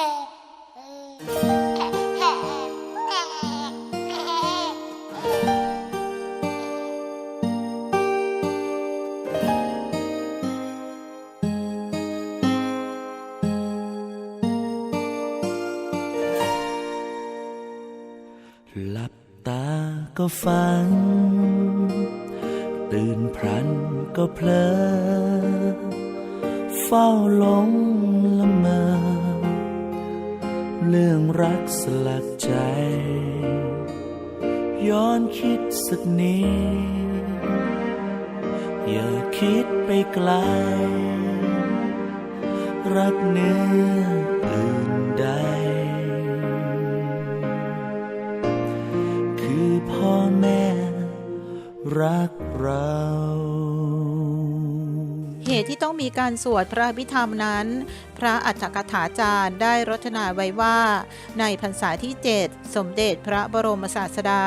หลับตาก็ฝัน ตื่นพรันก็เพลอ เฝ้าหลง เรื่องรักสลักใจ ย้อนคิดสักนิดอย่าคิดไปไกล รักเนื้ออื่นใด คือพ่อแม่รักเรา เหตุที่ต้องมีการสวดพระอภิธรรมนั้น พระอัฏฐกถาจารย์ได้รจนาไว้ว่า ในพรรษาที่ 7 สมเด็จพระบรมศาสดา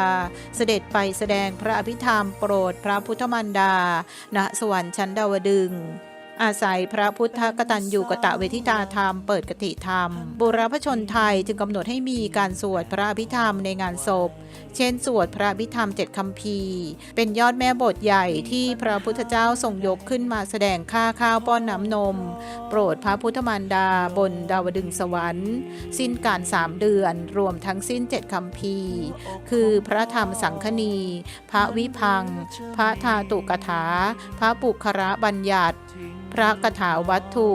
เสด็จไปแสดงพระอภิธรรมโปรดพระพุทธมันดา ณสวรรค์ชั้นดาวดึงส์ อาศัยพระพุทธกตัญญูกะตะเวทิตาธรรมเปิดกติธรรม บุรพชนไทยจึงกำหนดให้มีการสวดพระอภิธรรมในงานศพ เช่นสวดพระอภิธรรมเจ็ดคำพีเป็นยอดแม่บทใหญ่ที่พระพุทธเจ้าทรงยกขึ้นมาแสดงค่าข้าวป้อนน้ำนม โปรดพระพุทธมารดาบนดาวดึงสวรรค์ สิ้นการสามเดือนรวมทั้งสิ้นเจ็ดคำพีคือพระธรรมสังคณี พระวิพัง พระธาตุกถา พระปุคระบัญญัติ พระกถาวัตถุ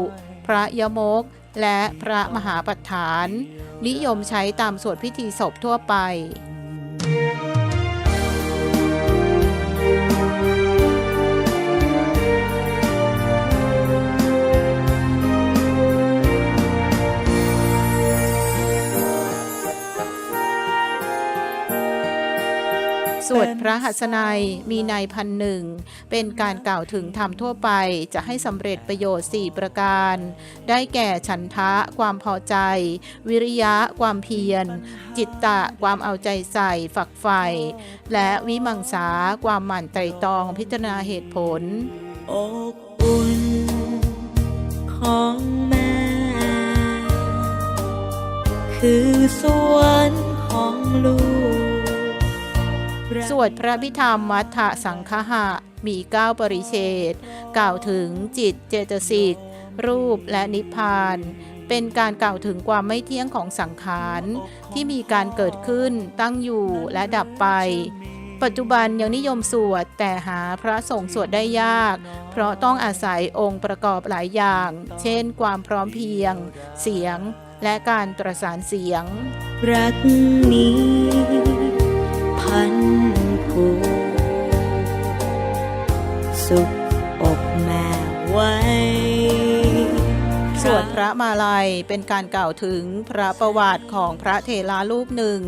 พระยมก และพระมหาปัฏฐาน นิยมใช้ตามสวดพิธีศพทั่วไป ดพระหัสนัยมีในพันหนึ่งเป็นการกล่าวถึงธรรมทั่วไปจะให้สำเร็จประโยชน์ 4 ประการ ได้แก่ฉันทะความพอใจ วิริยะความเพียร จิตตะความเอาใจใส่ฝักใฝ่และวิมังสาความหมั่นไตรตรองพิจารณาเหตุผลอบอุ่นของแม่ คือสวรรค์ของลูก สวดพระพิธรรมมัทธสังคหะ มี9ปริเชตกล่าวถึงจิตเจตสิก รูปและนิพพาน เป็นการกล่าวถึงความไม่เที่ยงของสังขารที่มีการเกิดขึ้นตั้งอยู่และดับไป ปัจจุบันยังนิยมสวดแต่หาพระสงฆ์สวดได้ยาก เพราะต้องอาศัยองค์ประกอบหลายอย่าง เช่น ความพร้อมเพียง เสียงและการปรสานเสียง รักนี้พัน กสุบอกแม่ไว้สวดพระมาลัยเป็นการกล่าวถึงพระประวัติของพระเถรารูปหนึ่ง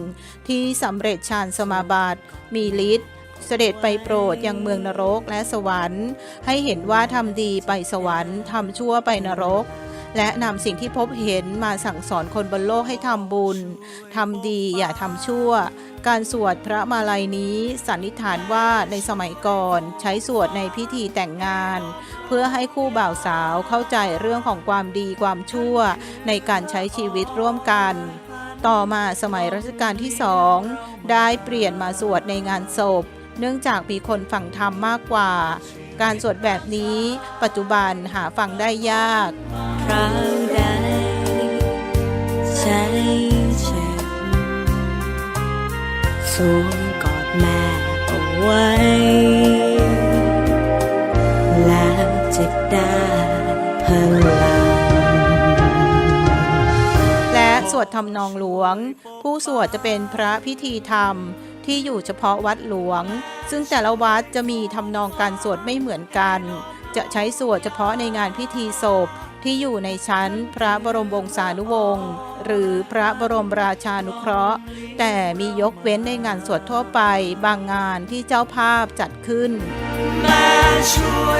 ที่สำเร็จฌานสมาบัติมีฤทธิ์เสด็จไปโปรดยังเมืองนรกและสวรรค์ ให้เห็นว่าทำดีไปสวรรค์ทำชั่วไปนรก และนำสิ่งที่พบเห็นมาสั่งสอนคนบนโลกให้ทำบุญทำดีอย่าทำชั่ว การสวดพระมาลัยนี้สันนิษฐานว่าในสมัยก่อนใช้สวดในพิธีแต่งงาน เพื่อให้คู่บ่าวสาวเข้าใจเรื่องของความดีความชั่ว ในการใช้ชีวิตร่วมกันต่อมาสมัยรัชกาลที่สองได้เปลี่ยนมาสวดในงานศพ เนื่องจากมีคนฟังธรรมมากกว่า การสวดแบบนี้ ปัจจุบันหาฟังได้ยากคราวใดใจเจ็บสวมกอดแม่เอาไว้แล้วจะได้พลังและสวดทำนองหลวง ผู้สวดจะเป็นพระพิธีธรรม ที่อยู่เฉพาะวัดหลวง ซึ่งแต่ละวัดจะมีทำนองการสวดไม่เหมือนกัน จะใช้สวดเฉพาะในงานพิธีศพที่อยู่ในชั้นพระบรมวงศานุวงศ์หรือพระบรมราชานุเคราะห์ แต่มียกเว้นในงานสวดทั่วไปบางงานที่เจ้าภาพจัดขึ้นแม่ช่วย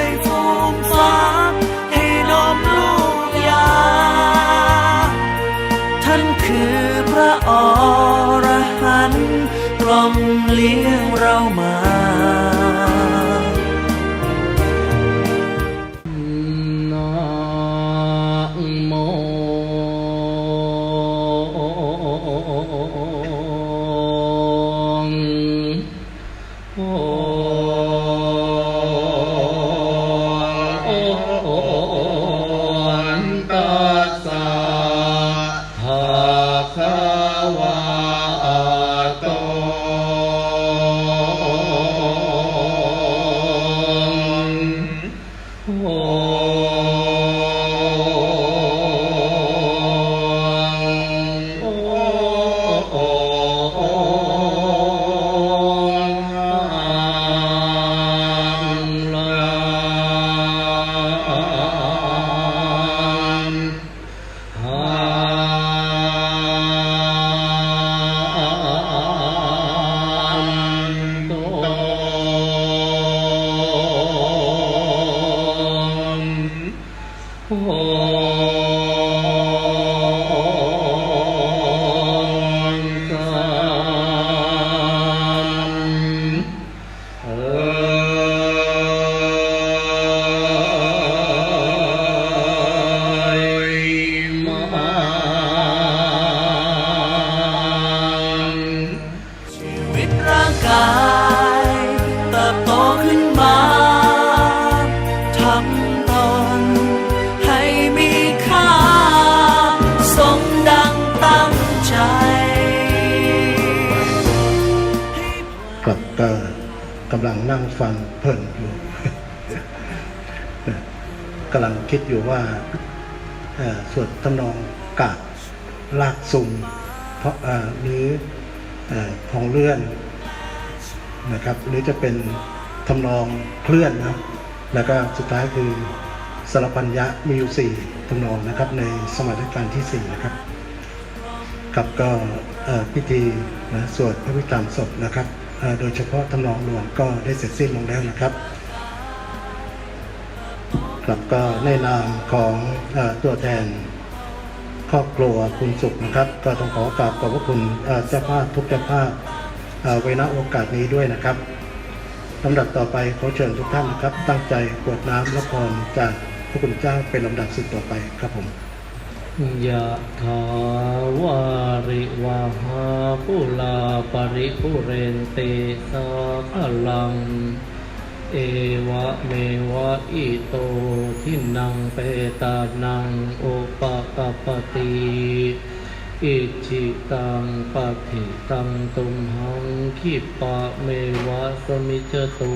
啊。 กำลังนั่งฟังเพลินอยู่กำลังคิดอยู่ว่าสวดทำนองกาดลากซุมเพราะหรือเอ่อพองเลื่อนนะครับ หรือจะเป็นทำนองเคลื่อนนะแล้วก็สุดท้ายคือสรพัญญะมีอยู่สี่ทำนองนะครับ ในสมัยรัชกาลที่สี่นะครับครับก็พิธีนะสวดพระวิธรรมศพนะครับ โดยเฉพาะทำนองหลวงก็ได้เสร็จสิ้นลงแล้วนะครับครับก็ในนามของอตัวแทนครอบครัวคุณสุขนะครับ ก็ต้องขอกราบขอบพระคุณเจ้าภาพทุกเจ้าภาพไว้ณโอกาสนี้ด้วยนะครับลำดับต่อไปขอเชิญทุกท่านนะครับ ตั้งใจกวดน้ำและพรจากพระคุณเจ้าเป็นลำดับสุดต่อไปครับผม ยะถาวาริวาหาปุลาปริปุเรนเตสาคลัง เอวะเมวะอิโตทินังเปตานังโอปะกปปติอิจิตังปะถิตังตุมหังคิปะเมวะสมิจจตุ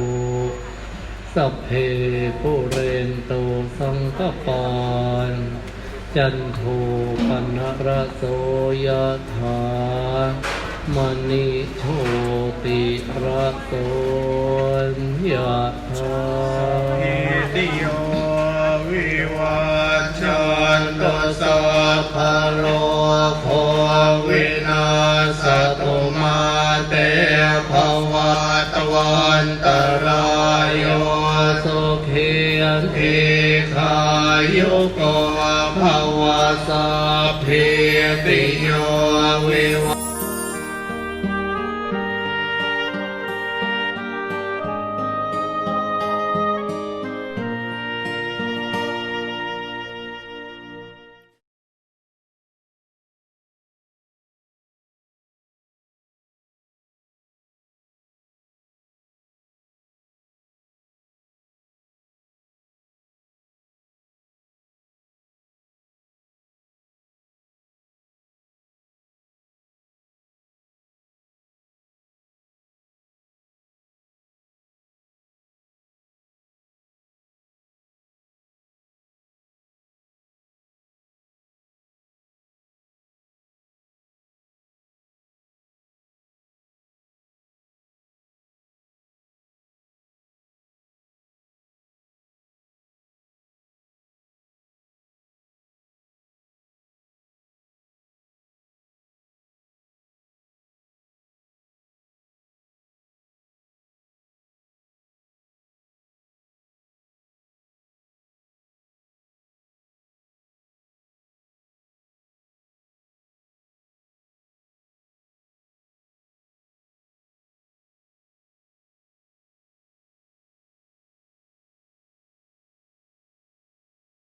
สัพเพปุเรนโตสังกปาน จันโทปนระโสยธามณิโชติระโสยธาติโยวิวัชชันตุสัพพะโลโควินาศตุมาเตภวัตวันตรายโยสุขียนทิขา ยุโกภาวสัพเพติโยวิว